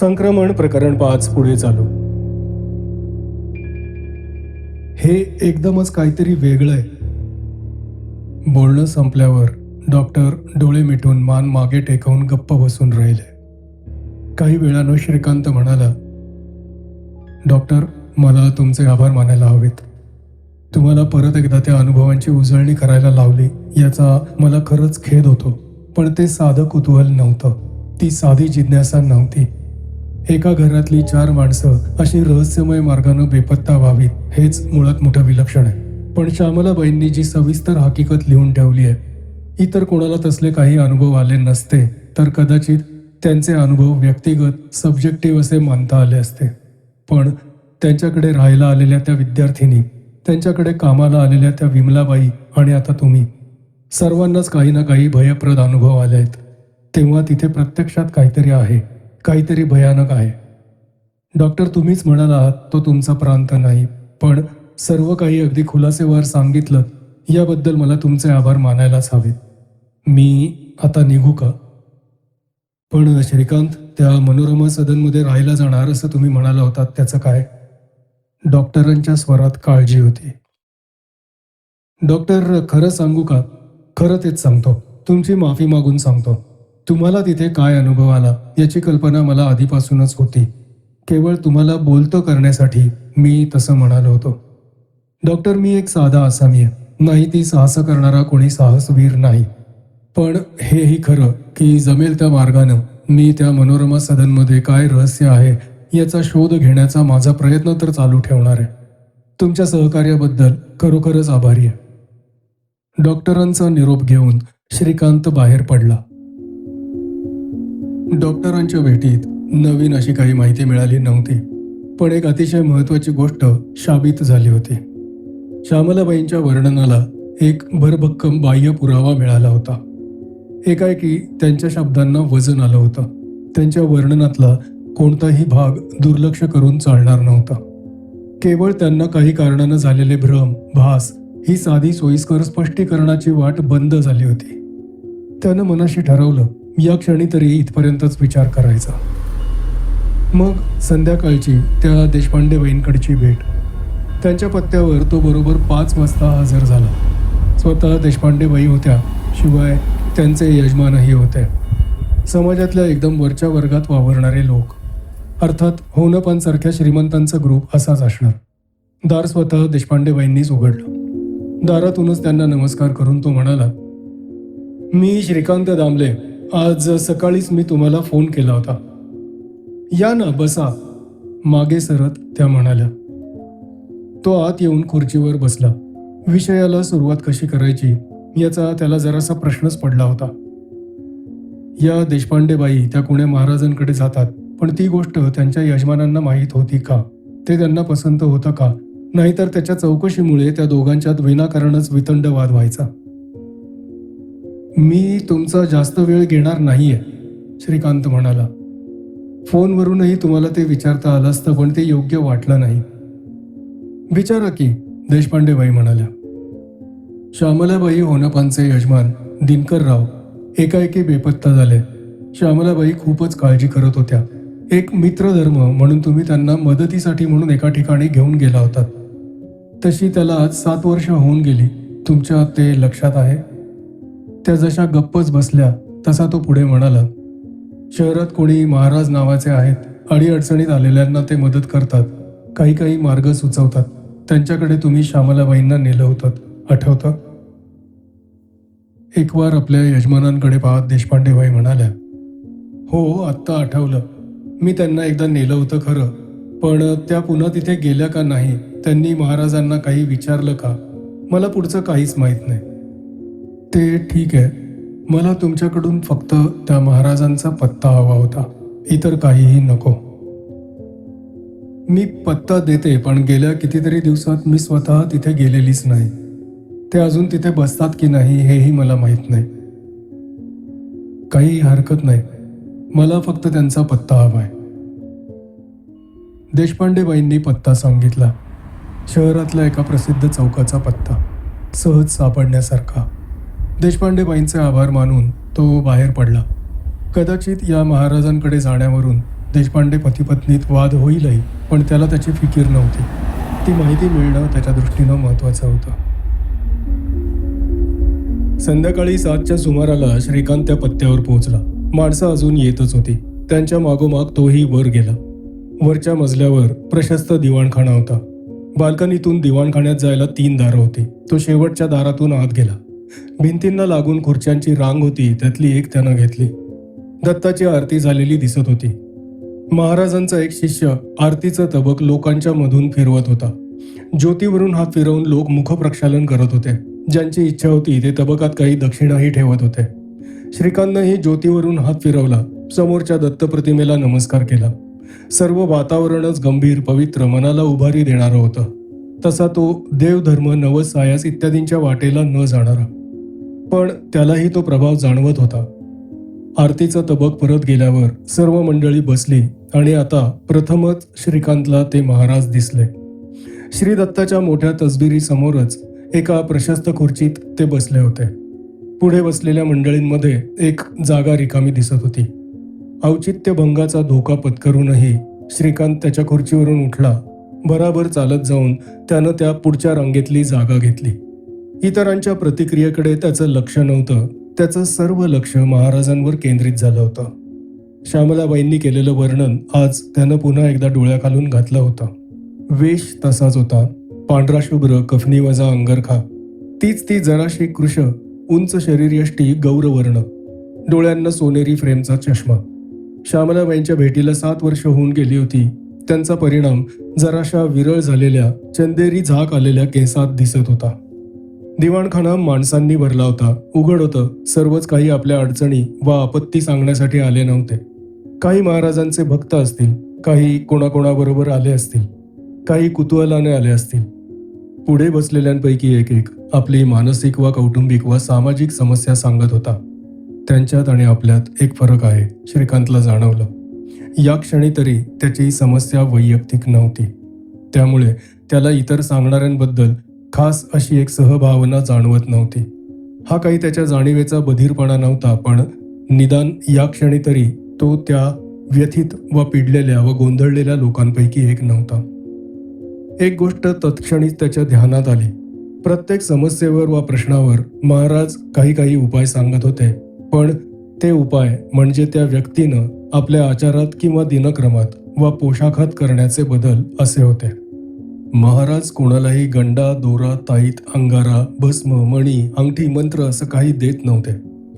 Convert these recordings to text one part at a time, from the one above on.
संक्रमण प्रकरण पाच पुढे चालू. हे एकदमच काहीतरी वेगळं आहे. बोलणं संपल्यावर डॉक्टर डोळे मिटून मान मागे टेकवून गप्प बसून राहिले. काही वेळानं श्रीकांत म्हणाला डॉक्टर मला तुमचे आभार मानायला हवेत. तुम्हाला परत एकदा त्या अनुभवांची उजळणी करायला लावली याचा मला खरंच खेद होतो. पण ते साधं कुतूहल नव्हतं. ती साधी जिज्ञासा नव्हती. एका घरातली चार माणसं अशी रहस्यमय मार्गानं बेपत्ता व्हावीत हेच मुळात मोठं विलक्षण आहे. पण श्यामलाबाईंनी जी सविस्तर हकीकत लिहून ठेवली आहे इतर कोणाला तसले काही अनुभव आले नसते तर कदाचित त्यांचे अनुभव व्यक्तिगत सब्जेक्टिव्ह असे मानता आले असते. पण त्यांच्याकडे राहायला आलेल्या त्या विद्यार्थिनी त्यांच्याकडे कामाला आलेल्या त्या विमलाबाई आणि आता तुम्ही सर्वांनाच काही ना काही भयप्रद अनुभव आले आहेत. तेव्हा तिथे प्रत्यक्षात काहीतरी आहे. काहीतरी भयानक आहे. डॉक्टर तुम्हीच म्हणाल आहात तो तुमचा प्रांत नाही. पण सर्व काही अगदी खुलासेवर सांगितलं याबद्दल मला तुमचे आभार मानायलाच हवेत. मी आता निघू का? पण श्रीकांत त्या मनोरमा सदनमध्ये राहायला जाणार असं तुम्ही म्हणाला होतात त्याचं काय? डॉक्टरांच्या स्वरात काळजी होती. डॉक्टर खरं सांगू का? खरं तेच सांगतो. तुमची माफी मागून सांगतो. तुम्हाला तिथे काय अनुभव आला याची कल्पना मला आधीपासूनच होती. केवळ तुम्हाला बोलतं करण्यासाठी मी तसं म्हणालो होतो. डॉक्टर मी एक साधा आसामी आहे. नाही ती साहस करणारा कोणी साहसवीर नाही. पण हेही खरं की जमेल त्या मार्गानं मी त्या मनोरमा सदनमध्ये काय रहस्य आहे याचा शोध घेण्याचा माझा प्रयत्न तर चालू ठेवणार आहे. तुमच्या सहकार्याबद्दल खरोखरच आभारी आहे. डॉक्टरांचा निरोप घेऊन श्रीकांत बाहेर पडला. डॉक्टरांच्या भेटीत नवीन अशी काही माहिती मिळाली नव्हती पण एक अतिशय महत्वाची गोष्ट शाबित झाली होती. श्यामलाबाईंच्या वर्णनाला एक भरभक्कम बाह्य पुरावा मिळाला होता. एकाएकी त्यांच्या शब्दांना वजन आलं होतं. त्यांच्या वर्णनातला कोणताही भाग दुर्लक्ष करून चालणार नव्हता. केवळ त्यांना काही कारणानं झालेले भ्रम भास ही साधी सोयीस्कर स्पष्टीकरणाची वाट बंद झाली होती. त्यानं मनाशी ठरवलं या क्षणी तरी इथपर्यंतच विचार करायचा. मग संध्याकाळची त्या देशपांडे बहीणकडची भेट. त्यांच्या पत्त्यावर तो बरोबर पाच वाजता हजर झाला. स्वतः देशपांडे बाई होत्या शिवाय त्यांचे यजमानही होते. समाजातल्या एकदम वरच्या वर्गात वावरणारे लोक. अर्थात होनपांसारख्या श्रीमंतांचा ग्रुप असाच असणार. दार स्वतः देशपांडेबाईंनीच उघडलं. दारातूनच त्यांना नमस्कार करून तो म्हणाला मी श्रीकांत दामले आज सकाळीच मी तुम्हाला फोन केला होता. या ना बसा. मागे सरत त्या म्हणाल्या. तो आत येऊन खुर्चीवर बसला. विषयाला सुरुवात कशी करायची याचा त्याला जरासा प्रश्नच पडला होता. या देशपांडेबाई त्या कुण्या महाराजांकडे जातात पण ती गोष्ट त्यांच्या यजमानांना माहीत होती का? ते त्यांना पसंत होतं का? नाहीतर त्याच्या चौकशीमुळे त्या दोघांच्यात विनाकारणच वितंड वाद व्हायचा. मी तुमचा जास्त वेळ घेणार नाही आहे श्रीकांत म्हणाला. फोनवरूनही तुम्हाला ते विचारता आलं असतं पण ते योग्य वाटलं नाही. विचारा की देशपांडेबाई म्हणाल्या. श्यामलाबाई होनपांचे यजमान दिनकरराव एकाएकी बेपत्ता झाले. श्यामलाबाई खूपच काळजी करत होत्या. एक मित्रधर्म म्हणून तुम्ही त्यांना मदतीसाठी म्हणून एका ठिकाणी घेऊन गेला होतात. तशी त्याला आज सात वर्ष होऊन गेली. तुमच्या ते लक्षात आहे? त्या जशा गप्पच बसल्या तसा तो पुढे म्हणाला शहरात कोणी महाराज नावाचे आहेत अडीअडचणीत आलेल्यांना ते मदत करतात काही काही मार्ग सुचवतात त्यांच्याकडे तुम्ही श्यामलाबाईंना नेलं होतं आठवतं? एक वार आपल्या यजमानांकडे पाहत देशपांडेबाई म्हणाल्या हो आत्ता आठवलं. मी त्यांना एकदा नेलं होतं खरं पण त्या पुन्हा तिथे गेल्या का नाही त्यांनी महाराजांना काही विचारलं का? मला पुढचं काहीच माहीत नाही. ते ठीक आहे. मला तुमच्याकडून फक्त त्या महाराजांचा पत्ता हवा होता. इतर काहीही नको. मी पत्ता देते पण गेल्या कितीतरी दिवसात मी स्वतः तिथे गेलेलीच नाही. ते अजून तिथे बसतात की नाही हेही मला माहीत नाही. काही हरकत नाही. मला फक्त त्यांचा पत्ता हवाय. देशपांडेबाईंनी पत्ता सांगितला. शहरातल्या एका प्रसिद्ध चौकाचा पत्ता. सहज सापडण्यासारखा. देशपांडेबाईंचे आभार मानून तो बाहेर पडला. कदाचित या महाराजांकडे जाण्यावरून देशपांडे पतीपत्नीत वाद होईलही पण त्याला त्याची फिकीर नव्हती. ती माहिती मिळणं त्याच्या दृष्टीनं महत्त्वाचं होतं. संध्याकाळी सातच्या सुमाराला श्रीकांत त्या पत्त्यावर पोहोचला. माणसं अजून येतच होती. त्यांच्या मागोमाग तोही वर गेला. वरच्या मजल्यावर प्रशस्त दिवाणखाना होता. बाल्कनीतून दिवाणखान्यात जायला तीन दारं होती. तो शेवटच्या दारातून आत गेला. भिंतींना लागून खुर्च्यांची रांग होती त्यातली एक त्यानं घेतली. दत्ताची आरती झालेली दिसत होती. महाराजांचा एक शिष्य आरतीचं तबक लोकांच्या मधून फिरवत होता. ज्योतीवरून हात फिरवून लोक मुखप्रक्षालन करत होते. ज्यांची इच्छा होती ते तबकात काही दक्षिणाही ठेवत होते. श्रीकांतनंही ज्योतीवरून हात फिरवला. समोरच्या दत्तप्रतिमेला नमस्कार केला. सर्व वातावरणच गंभीर पवित्र मनाला उभारी देणारं होतं. तसा तो देवधर्म नवसायास इत्यादींच्या वाटेला न जाणारा. पण त्यालाही तो प्रभाव जाणवत होता. आरतीचं तबक परत गेल्यावर सर्व मंडळी बसली आणि आता प्रथमच श्रीकांतला ते महाराज दिसले. श्री दत्ताच्या मोठ्या तसबिरीसमोरच एका प्रशस्त खुर्चीत ते बसले होते. पुढे बसलेल्या मंडळींमध्ये एक जागा रिकामी दिसत होती. औचित्यभंगाचा धोका पत्करूनही श्रीकांत त्याच्या खुर्चीवरून उठला. बराबर चालत जाऊन त्यानं त्या पुढच्या रांगेतली जागा घेतली. इतरांच्या प्रतिक्रियेकडे त्याचं लक्ष नव्हतं. त्याचं सर्व लक्ष महाराजांवर केंद्रित झालं होतं. श्यामलाबाईंनी केलेलं वर्णन आज त्यानं पुन्हा एकदा डोळ्याखालून घातलं होतं. वेश तसाच होता. पांढरा शुभ्र कफनीवजा अंगरखा. तीच ती जराशी कृश उंच शरीरयष्टी गौरवर्ण डोळ्यांना सोनेरी फ्रेमचा चष्मा. श्यामलाबाईंच्या भेटीला सात वर्ष होऊन गेली होती. त्यांचा परिणाम जराशा विरळ झालेल्या चंदेरी झाक आलेल्या केसात दिसत होता. दिवाणखाना माणसांनी भरला होता. उघड होतं. सर्वच काही आपल्या अडचणी व आपत्ती सांगण्यासाठी आले नव्हते. काही महाराजांचे भक्त असतील काही कोणाकोणाबरोबर आले असतील काही कुतूहलाने आले असतील. पुढे बसलेल्यांपैकी एक एक आपली मानसिक वा कौटुंबिक वा सामाजिक समस्या सांगत होता. त्यांच्यात आणि आपल्यात एक फरक आहे श्रीकांतला जाणवलं. या क्षणी तरी त्याची समस्या वैयक्तिक नव्हती. त्यामुळे त्याला इतर सांगणाऱ्यांबद्दल खास अशी एक सहभावना जाणवत नव्हती. हा काही त्याच्या जाणीवेचा बधीरपणा नव्हता पण निदान या क्षणी तरी तो त्या व्यथित व पिडलेल्या व गोंधळलेल्या लोकांपैकी एक नव्हता. एक गोष्ट तत्क्षणीच त्याच्या ध्यानात आली. प्रत्येक समस्येवर वा प्रश्नावर महाराज काही काही उपाय सांगत होते पण ते उपाय म्हणजे त्या व्यक्तीनं आपल्या आचारात किंवा दिनक्रमात वा पोशाखात करण्याचे बदल असे होते. महाराज कोणालाही गंडा दोरा ताईत अंगारा भस्म मणी अंगठी मंत्र असं काही देत नव्हते.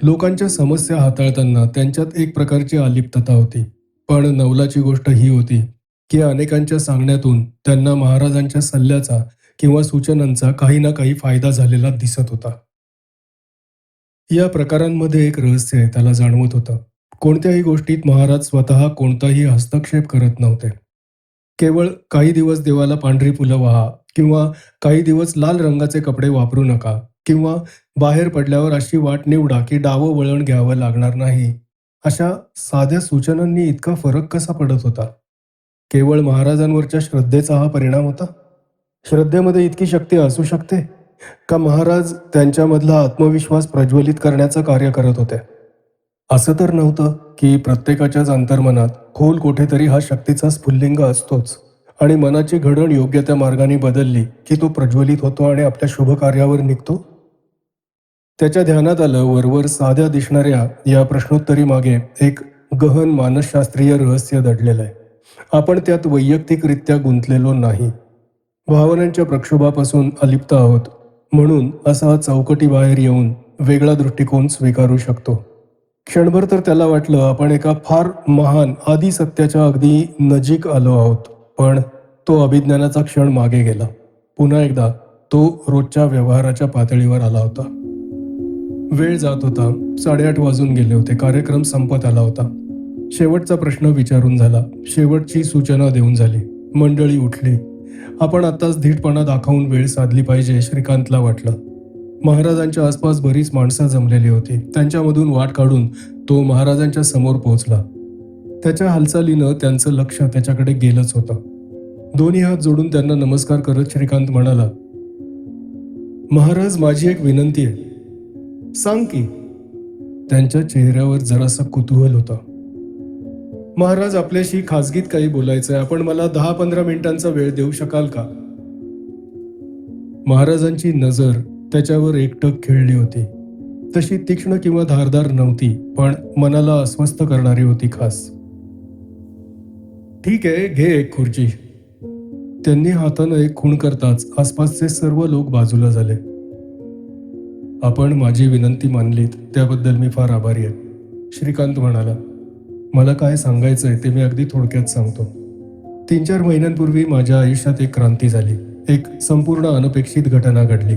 लोकांच्या समस्या हाताळताना त्यांच्यात एक प्रकारची अलिप्तता होती. पण नवलाची गोष्ट ही होती की अनेकांच्या सांगण्यातून त्यांना महाराजांच्या सल्ल्याचा किंवा सूचनांचा काही ना काही फायदा झालेला दिसत होता. या प्रकारांमध्ये एक रहस्य आहे त्याला जाणवत होतं. कोणत्याही गोष्टीत महाराज स्वतः कोणताही हस्तक्षेप करत नव्हते. केवळ काही दिवस देवाला पांढरी फुलं वाहा किंवा काही दिवस लाल रंगाचे कपडे वापरू नका किंवा बाहेर पडल्यावर अशी वाट निवडा की डावं वळण घ्यावं लागणार नाही. अशा साध्या सूचनांनी इतका फरक कसा पडत होता? केवळ महाराजांवरच्या श्रद्धेचा हा परिणाम होता? श्रद्धेमध्ये इतकी शक्ती असू शकते? का महाराज त्यांच्यामधला आत्मविश्वास प्रज्वलित करण्याचं कार्य करत होते? असं तर नव्हतं की प्रत्येकाच्याच अंतर्मनात खोल कुठेतरी हा शक्तीचा स्फुल्लिंग असतोच. आणि मनाची घडण योग्य त्या मार्गाने बदलली की तो प्रज्वलित होतो आणि आपल्या शुभ कार्यावर निघतो? त्याच्या ध्यानात आलं वरवर साध्या दिसणाऱ्या या प्रश्नोत्तरी मागे एक गहन मानसशास्त्रीय रहस्य दडलेलं आहे. आपण त्यात वैयक्तिकरित्या गुंतलेलो नाही. भावनांच्या प्रक्षोभापासून अलिप्त आहोत. म्हणून असा चौकटीबाहेर येऊन वेगळा दृष्टिकोन स्वीकारू शकतो. क्षणभर तर त्याला वाटलं आपण एका फार महान आदी सत्याच्या अगदी नजीक आलो आहोत. पण तो अभिज्ञानाचा क्षण मागे गेला. पुन्हा एकदा तो रोजच्या व्यवहाराच्या पातळीवर आला होता. वेळ जात होता. साडेआठ वाजून गेले होते. कार्यक्रम संपत आला होता. शेवटचा प्रश्न विचारून झाला. शेवटची सूचना देऊन झाली. मंडळी उठली. आपण आत्ताच धीटपणा दाखवून वेळ साधली पाहिजे श्रीकांतला वाटलं. महाराजांच्या आसपास बरीच माणसं जमलेली होती. त्यांच्यामधून वाट काढून तो महाराजांच्या समोर पोहोचला. त्याच्या हालचालीनं त्यांचं लक्ष त्याच्याकडे गेलंच होतं. दोन्ही हात जोडून त्यांना नमस्कार करत श्रीकांत म्हणाला महाराज माझी एक विनंती आहे. सांग की. त्यांच्या चेहऱ्यावर जरासा कुतूहल होता. महाराज आपल्याशी खाजगीत काही बोलायचं आहे आपण मला दहा पंधरा मिनिटांचा वेळ देऊ शकाल का? महाराजांची नजर त्याच्यावर एकटक खेळली होती. तशी तीक्ष्ण किंवा धारदार नव्हती पण मनाला अस्वस्थ करणारी होती खास. ठीक आहे घे एक खुर्ची. त्यांनी हातानं एक खूण करताच आसपासचे सर्व लोक बाजूला झाले. आपण माझी विनंती मानलीत त्याबद्दल मी फार आभारी आहे श्रीकांत म्हणाला. मला काय सांगायचं आहे ते मी अगदी थोडक्यात सांगतो. तीन चार महिन्यांपूर्वी माझ्या आयुष्यात एक क्रांती झाली. एक संपूर्ण अनपेक्षित घटना घडली.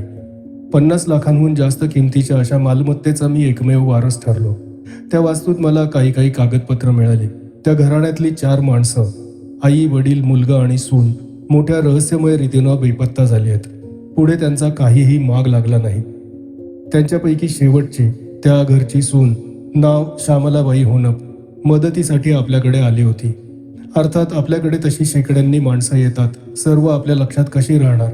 पन्नास लाखांहून जास्त किमतीच्या अशा मालमत्तेचा मी एकमेव वारस ठरलो. त्या वास्तूत मला काही काही कागदपत्र मिळाली. त्या घराण्यातली चार माणसं आई वडील मुलगा आणि सून मोठ्या रहस्यमय रीतीनं बेपत्ता झाली आहेत. पुढे त्यांचा काहीही माग लागला नाही. त्यांच्यापैकी शेवटची त्या घरची सून नाव श्यामलाबाई होनप मदतीसाठी आपल्याकडे आली होती. अर्थात आपल्याकडे तशी शेकड्यांनी माणसं येतात सर्व आपल्या लक्षात कशी राहणार?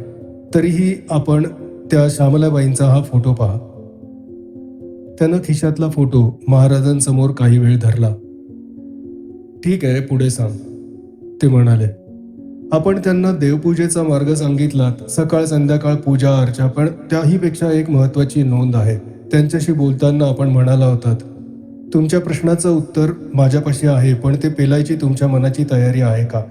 तरीही आपण त्या श्यामलाबाईंचा हा फोटो पहा. त्यानं खिशातला फोटो महाराजांसमोर काही वेळ धरला. ठीक आहे पुढे सांग ते म्हणाले. आपण त्यांना देवपूजेचा मार्ग सांगितलात सकाळ संध्याकाळ पूजा अर्चा पण त्याहीपेक्षा एक महत्वाची नोंद आहे. त्यांच्याशी बोलताना आपण म्हणाला होतात तुमच्या प्रश्नाचं उत्तर माझ्यापाशी आहे पण ते पेलायची तुमच्या मनाची तयारी आहे का?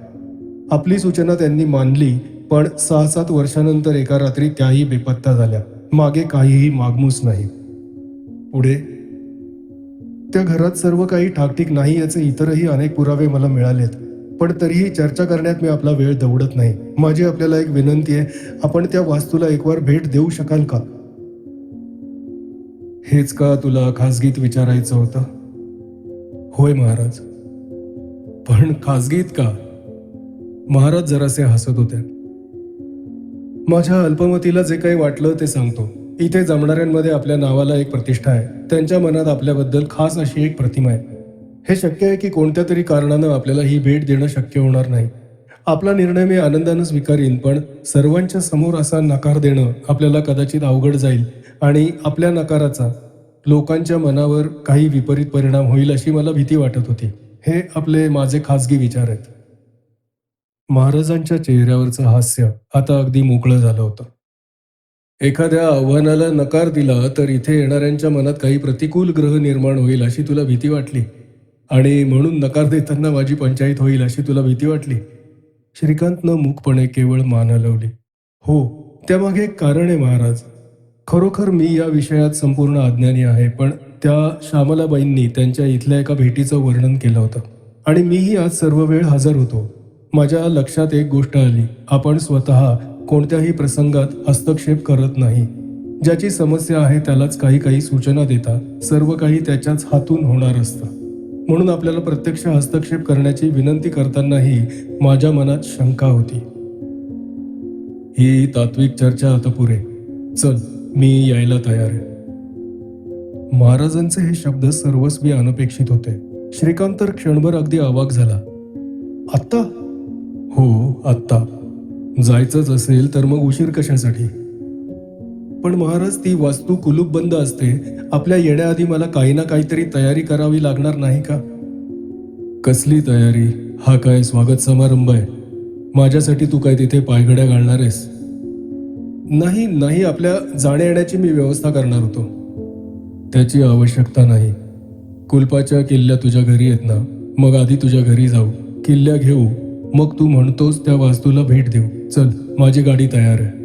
आपली सूचना त्यांनी मानली पण सहा सात वर्षानंतर एका रात्री त्याही बेपत्ता झाल्या. मागे काहीही मागमूस नाही. पुढे त्या घरात सर्व काही ठाकठीक नाही याचे इतरही अनेक पुरावे मला मिळालेत. पण तरीही चर्चा करण्यात मी आपला वेळ दवडत नाही. माझी आपल्याला एक विनंती आहे आपण त्या वास्तूला एकवार भेट देऊ शकाल का? हेच का तुला खासगीत विचारायचं होतं? होय महाराज. पण खासगीत का? महाराज जरासे हसत होते. माझ्या अल्पमतीला जे काही वाटलं ते सांगतो. इथे जमणाऱ्यांमध्ये आपल्या नावाला एक प्रतिष्ठा आहे. त्यांच्या मनात आपल्याबद्दल खास अशी एक प्रतिमा आहे. हे शक्य आहे की कोणत्या तरी कारणानं आपल्याला ही भेट देणं शक्य होणार नाही. आपला निर्णय मी आनंदानं स्वीकारीन पण सर्वांच्या समोर असा नकार देणं आपल्याला कदाचित अवघड जाईल आणि आपल्या नकाराचा लोकांच्या मनावर काही विपरीत परिणाम होईल अशी मला भीती वाटत होती. हे आपले माझे खासगी विचार आहेत. महाराजांच्या चेहऱ्यावरचं हास्य आता अगदी मोकळं झालं होतं. एखाद्या आव्हानाला नकार दिला तर इथे येणाऱ्यांच्या मनात काही प्रतिकूल ग्रह निर्माण होईल अशी तुला भीती वाटली? आणि म्हणून नकार देताना माझी पंचायत होईल अशी तुला भीती वाटली? श्रीकांतनं मूकपणे केवळ मान हलवली. हो त्यामागे एक कारण आहे महाराज. खरोखर मी या विषयात संपूर्ण अज्ञानी आहे पण त्या श्यामलाबाईंनी त्यांच्या इथल्या एका भेटीचं वर्णन केलं होतं. आणि मीही आज सर्व वेळ हजर होतो. माझ्या लक्षात एक गोष्ट आली. आपण स्वतः कोणत्याही प्रसंगात हस्तक्षेप करत नाही. ज्याची समस्या आहे त्यालाच काही काही सूचना देता सर्व काही त्याच्याच हातून होणार असतं. म्हणून आपल्याला प्रत्यक्ष हस्तक्षेप करण्याची विनंती करतानाही माझ्या मनात शंका होती. ही तात्विक चर्चा आता पुरे. चल मी यायला तयार आहे. महाराजांचे हे शब्द सर्वस्वी अनपेक्षित होते. श्रीकांत तर क्षणभर अगदी अवाक झाला. आत्ता हो आत्ता. जायचंच असेल तर मग उशीर कशासाठी? पण महाराज ती वास्तू कुलूप बंद असते. आपल्या येण्याआधी मला काही ना काहीतरी तयारी करावी लागणार नाही का? कसली तयारी? हा काय स्वागत समारंभ आहे. माझ्यासाठी तू काय तिथे पायघड्या घालणार आहेस? नाही नाही आपल्या जाण्या येण्याची मी व्यवस्था करणार होतो. त्याची आवश्यकता नाही. कुलपाच्या किल्ल्या तुझ्या घरी आहेत ना? मग आधी तुझ्या घरी जाऊ. किल्ल्या घेऊ. मग तू म्हणतोस त्या वास्तूला भेट देऊ. चल माझी गाडी तयार आहे.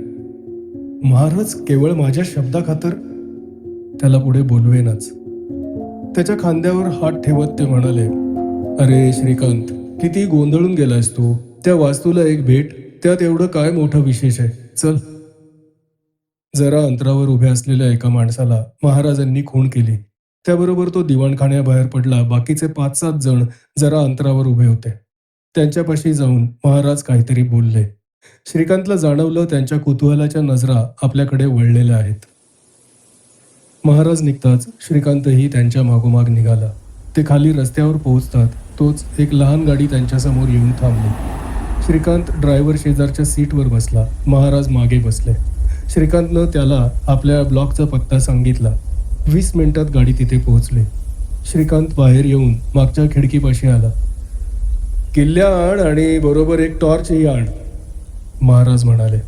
महाराज केवळ माझ्या शब्दाखातर? त्याला पुढे बोलवेनच. त्याच्या खांद्यावर हात ठेवत ते म्हणाले अरे श्रीकांत किती गोंधळून गेलायस तू. त्या वास्तूला एक भेट त्यात एवढं काय मोठं विशेष आहे? चल. जरा अंतरावर उभ्या असलेल्या एका माणसाला महाराजांनी खूण केली. त्याबरोबर तो दिवाणखान्याबाहेर पडला. बाकीचे पाच सात जण जरा अंतरावर उभे होते. त्यांच्यापाशी जाऊन महाराज काहीतरी बोलले. श्रीकांतला जाणवलं त्यांच्या कुतूहलाच्या नजरा आपल्याकडे वळलेल्या आहेत. महाराज निघताच श्रीकांतही त्यांच्या मागोमाग निघाला. ते खाली रस्त्यावर पोहोचतात तोच एक लहान गाडी त्यांच्यासमोर येऊन थांबली. श्रीकांत ड्रायव्हर शेजारच्या सीटवर बसला. महाराज मागे बसले. श्रीकांतनं त्याला आपल्या ब्लॉकचा पत्ता सांगितला. वीस मिनिटात गाडी तिथे पोहोचली. श्रीकांत बाहेर येऊन मागच्या खिडकीपाशी आला. किल्ल्या आण आणि बरोबर एक टॉर्चही आण महाराज म्हणाले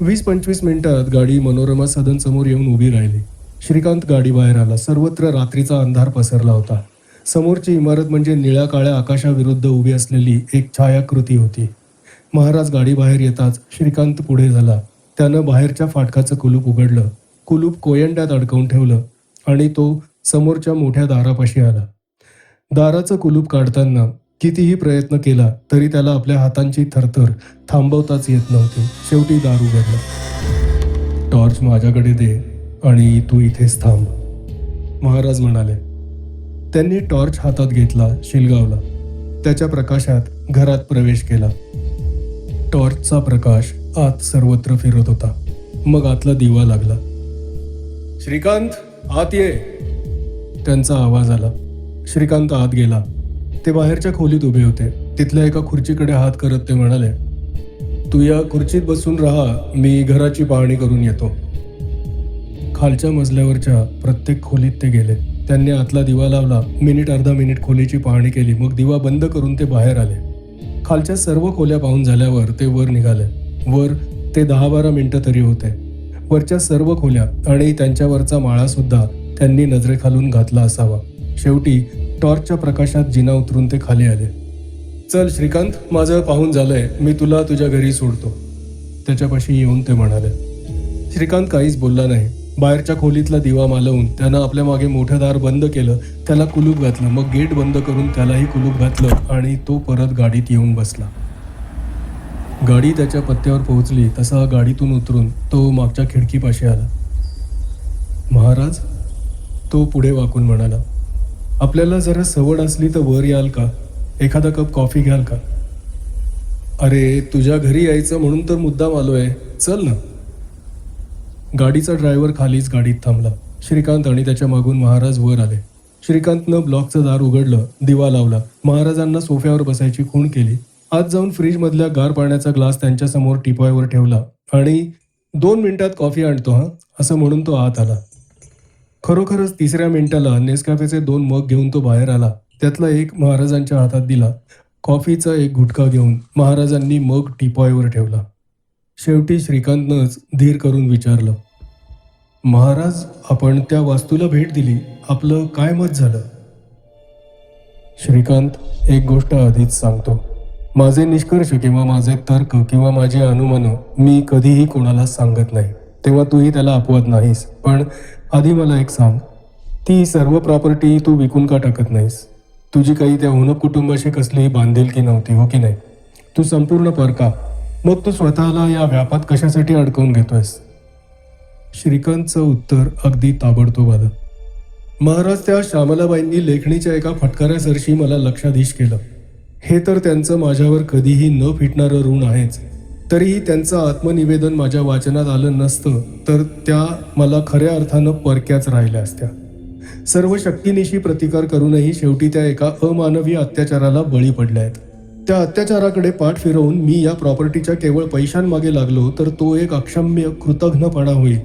वीस पंचवीस मिनिटात गाडी मनोरमा सदन समोर येऊन उभी राहिली. श्रीकांत गाडी बाहेर आला. सर्वत्र रात्रीचा अंधार पसरला होता. समोरची इमारत म्हणजे निळ्या काळ्या आकाशाविरुद्ध उभी असलेली एक छायाकृती होती. महाराज गाडी बाहेर येताच श्रीकांत पुढे झाला. त्यानं बाहेरच्या फाटकाचं कुलूप उघडलं. कुलूप कोयंड्यात अडकवून ठेवलं आणि तो समोरच्या मोठ्या दारापाशी आला. दाराचं कुलूप काढताना कितीही प्रयत्न केला तरी त्याला आपल्या हातांची थरथर थांबवताच येत नव्हती. शेवटी दार उघडलं टॉर्च माझ्याकडे दे आणि तू इथेच थांब. महाराज म्हणाले त्यांनी टॉर्च हातात घेतला शिलगावला. त्याच्या प्रकाशात घरात प्रवेश केला. टॉर्चचा प्रकाश आत सर्वत्र फिरत होता. मग आतला दिवा लागला. श्रीकांत आत ये. त्यांचा आवाज आला. श्रीकांत आत गेला. ते बाहेरच्या खोलीत उभे होते. तिथल्या एका खुर्चीकडे हात करत ते म्हणाले तू या खुर्चीत बसून राहा मी घराची पाहणी करून येतो. खालच्या मजल्यावरच्या प्रत्येक खोलीत ते गेले. त्यांनी आतला दिवा लावला. मिनिट अर्धा मिनिट खोलीची पाहणी केली. मग दिवा बंद करून ते बाहेर आले. खालच्या सर्व खोल्या पाहून झाल्यावर ते वर निघाले. वर ते दहा बारा मिनटं तरी होते. वरच्या सर्व खोल्या आणि त्यांच्यावरचा माळासुद्धा त्यांनी नजरेखालून घातला असावा. शेवटी टॉर्चच्या प्रकाशात जिना उतरून ते खाली आले. चल श्रीकांत माझं पाहून झालंय. मी तुला तुझ्या घरी सोडतो. त्याच्यापाशी येऊन ते म्हणाले. श्रीकांत काहीच बोलला नाही. बाहेरच्या खोलीतला दिवा मालवून त्यानं आपल्या मागे मोठं दार बंद केलं. त्याला कुलूप घातलं. मग गेट बंद करून त्यालाही कुलूप घातलं आणि तो परत गाडीत येऊन बसला. गाडी त्याच्या पत्त्यावर पोहोचली. तसा गाडीतून उतरून तो मागच्या खिडकीपाशी आला. महाराज तो पुढे वाकून म्हणाला. आपल्याला जरा सवड असली तर वर याल का? एखादा कप कॉफी घ्याल का? अरे तुझ्या घरी यायचं म्हणून तर मुद्दाम आलोय. चल ना. गाडीचा ड्रायव्हर खालीच गाडीत थांबला. श्रीकांत आणि त्याच्या मागून महाराज वर आले. श्रीकांतनं ब्लॉकचं दार उघडलं दिवा लावला. महाराजांना सोफ्यावर बसायची खूण केली. आत जाऊन फ्रीजमधल्या गार पाण्याचा ग्लास त्यांच्यासमोर टिपॉयवर ठेवला. आणि दोन मिनिटात कॉफी आणतो हा? असं म्हणून तो आत आला. खरोखरच तिसऱ्या मिनिटाला नेसकॅफेचे दोन मग घेऊन तो बाहेर आला. त्यातला एक महाराजांच्या हातात दिला. कॉफीचा एक गुटखा घेऊन महाराजांनी मग टिपॉयवर ठेवला. शेवटी श्रीकांतनंच धीर करून विचारलं महाराज आपण त्या वास्तूला भेट दिली. आपलं काय मत झालं? श्रीकांत एक गोष्ट आधीच सांगतो. माझे निष्कर्ष किंवा माझे तर्क किंवा माझे अनुमानं मी कधीही कोणाला सांगत नाही. तेव्हा तूही त्याला अपवत नाहीस. पण आधी मला एक सांग. ती सर्व प्रॉपर्टी तू विकून का टाकत नाहीस? तुझी काही त्या उनप कुटुंबाशी कसलीही बांधिलकी नव्हती हो की नाही? तू संपूर्ण परका मग तू स्वतःला या व्यापात कशासाठी अडकवून घेतोयस? श्रीकांतचं उत्तर अगदी ताबडतोब आलं. महाराज त्या श्यामलाबाईंनी लेखणीच्या एका फटकाऱ्यासरशी मला लक्षाधीश केलं. हे तर त्यांचं माझ्यावर कधीही न फिटणारं ऋण आहेच. तरीही त्यांचं आत्मनिवेदन माझ्या वाचनात आलं नसतं तर त्या मला खऱ्या अर्थानं परक्याच राहिल्या असत्या. सर्व शक्तीनिशी प्रतिकार करूनही शेवटी त्या एका अमानवी अत्याचाराला बळी पडल्या आहेत. त्या अत्याचाराकडे पाठ फिरवून मी या प्रॉपर्टीच्या केवळ पैशांमागे लागलो तर तो एक अक्षम्य कृतघ्नपणा होईल.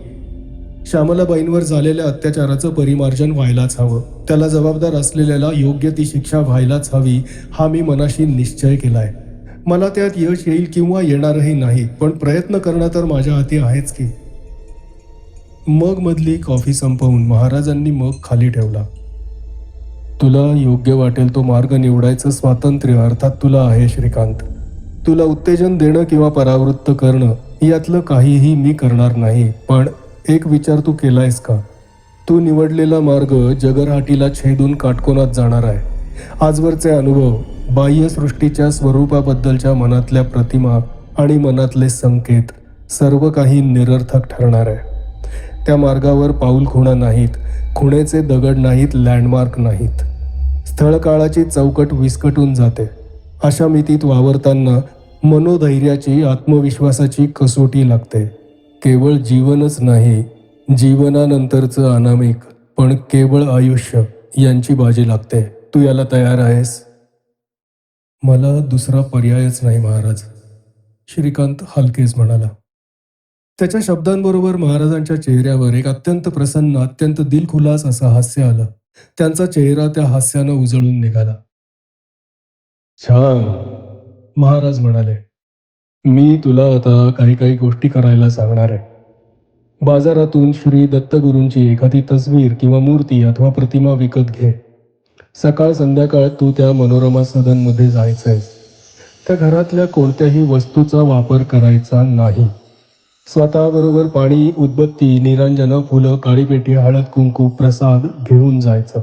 श्यामलाबाईंवर झालेल्या अत्याचाराचं परिमार्जन व्हायलाच हवं. त्याला जबाबदार असलेल्याला योग्य ती शिक्षा व्हायलाच हवी हा मी मनाशी निश्चय केलाय. मला त्यात यश येईल किंवा येणारही नाही पण प्रयत्न करणं तर माझ्या हाती आहेच की. मग मधली कॉफी संपवून महाराजांनी मग खाली ठेवला. तुला योग्य वाटेल तो मार्ग निवडायचं स्वातंत्र्य अर्थात तुला आहे श्रीकांत. तुला उत्तेजन देणं किंवा परावृत्त करणं यातलं काहीही मी करणार नाही पण एक विचार तू केलायस का? तू निवडलेला मार्ग जगरहाटीला छेदून काटकोनात जाणार आहे. आजवरचे अनुभव बाह्यसृष्टीच्या स्वरूपाबद्दलच्या मनातल्या प्रतिमा आणि मनातले संकेत सर्व काही निरर्थक ठरणार आहे. त्या मार्गावर पाऊल खुणा नाहीत खुणेचे दगड नाहीत लँडमार्क नाहीत. स्थळकाळाची चौकट विस्कटून जाते. अशा मितीत वावरताना मनोधैर्याची आत्मविश्वासाची कसोटी लागते. केवळ जीवनच नाही जीवनानंतरचं अनामिक पण केवळ आयुष्य यांची बाजी लागते. तू याला तयार आहेस? मला दुसरा पर्यायच नाही महाराज. श्रीकांत हलकेच म्हणाला. त्याच्या शब्दांबरोबर महाराजांच्या चेहऱ्यावर एक अत्यंत प्रसन्न अत्यंत दिलखुलास असं हास्य आलं. त्यांचा चेहरा त्या हास्यानं उजळून निघाला. छान. महाराज म्हणाले मी तुला आता काही काही गोष्टी करायला सांगणार आहे. बाजारातून श्री दत्तगुरूंची एखादी तस्वीर किंवा मूर्ती अथवा प्रतिमा विकत घे. सकाळ संध्याकाळ तू त्या मनोरमा सदनमध्ये जायचंय त्या घरातल्या कोणत्याही वस्तूचा वापर करायचा नाही. स्वतःबरोबर पाणी उदबत्ती निरांजनं फुलं काळीपेटी हळद कुंकू प्रसाद घेऊन जायचं.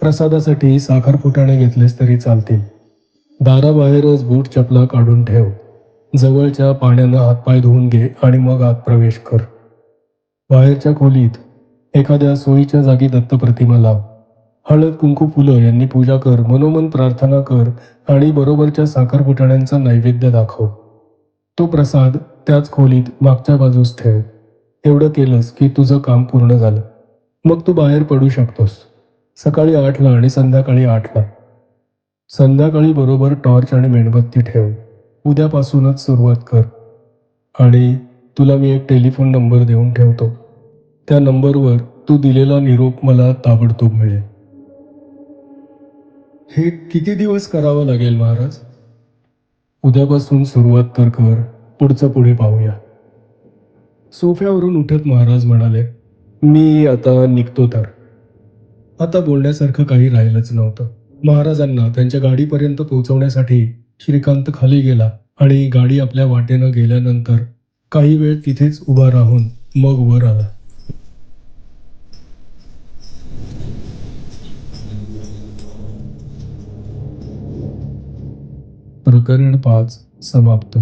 प्रसादासाठी साखर फुटाणे घेतलेस तरी चालतील. दाराबाहेरच बूट चपला काढून ठेव. जवळच्या पाण्यानं हातपाय धुवून घे आणि मग आत प्रवेश कर. बाहेरच्या खोलीत एखाद्या सोयीच्या जागी दत्तप्रतिमा लाव. हळद कुंकू फुलं यांनी पूजा कर मनोमन प्रार्थना कर आणि बरोबरच्या साखर पुटाण्यांचा नैवेद्य दाखव. तो प्रसाद त्याच खोलीत मागच्या बाजूस ठेव. एवढं केलंस की तुझं काम पूर्ण झालं. मग तू बाहेर पडू शकतोस. सकाळी आठला आणि संध्याकाळी आठला. संध्याकाळी बरोबर टॉर्च आणि मेणबत्ती ठेव. उद्यापासूनच सुरुवात कर. आणि तुला मी एक टेलिफोन नंबर देऊन ठेवतो. त्या नंबरवर तू दिलेला निरोप मला ताबडतोब मिळेल. हे किती दिवस करावं लागेल महाराज? उद्यापासून सुरुवात तर कर पुढचं पुढे पाहूया. सोफ्यावरून उठत महाराज म्हणाले मी आता निघतो तर. आता बोलण्यासारखं काही राहिलंच नव्हतं. महाराजांना त्यांच्या गाडीपर्यंत पोहोचवण्यासाठी श्रीकांत खाली गेला आणि गाडी आपल्या वाटेनं गेल्यानंतर काही वेळ तिथेच उभा राहून मग वर आला. प्रकरण पाच समाप्त.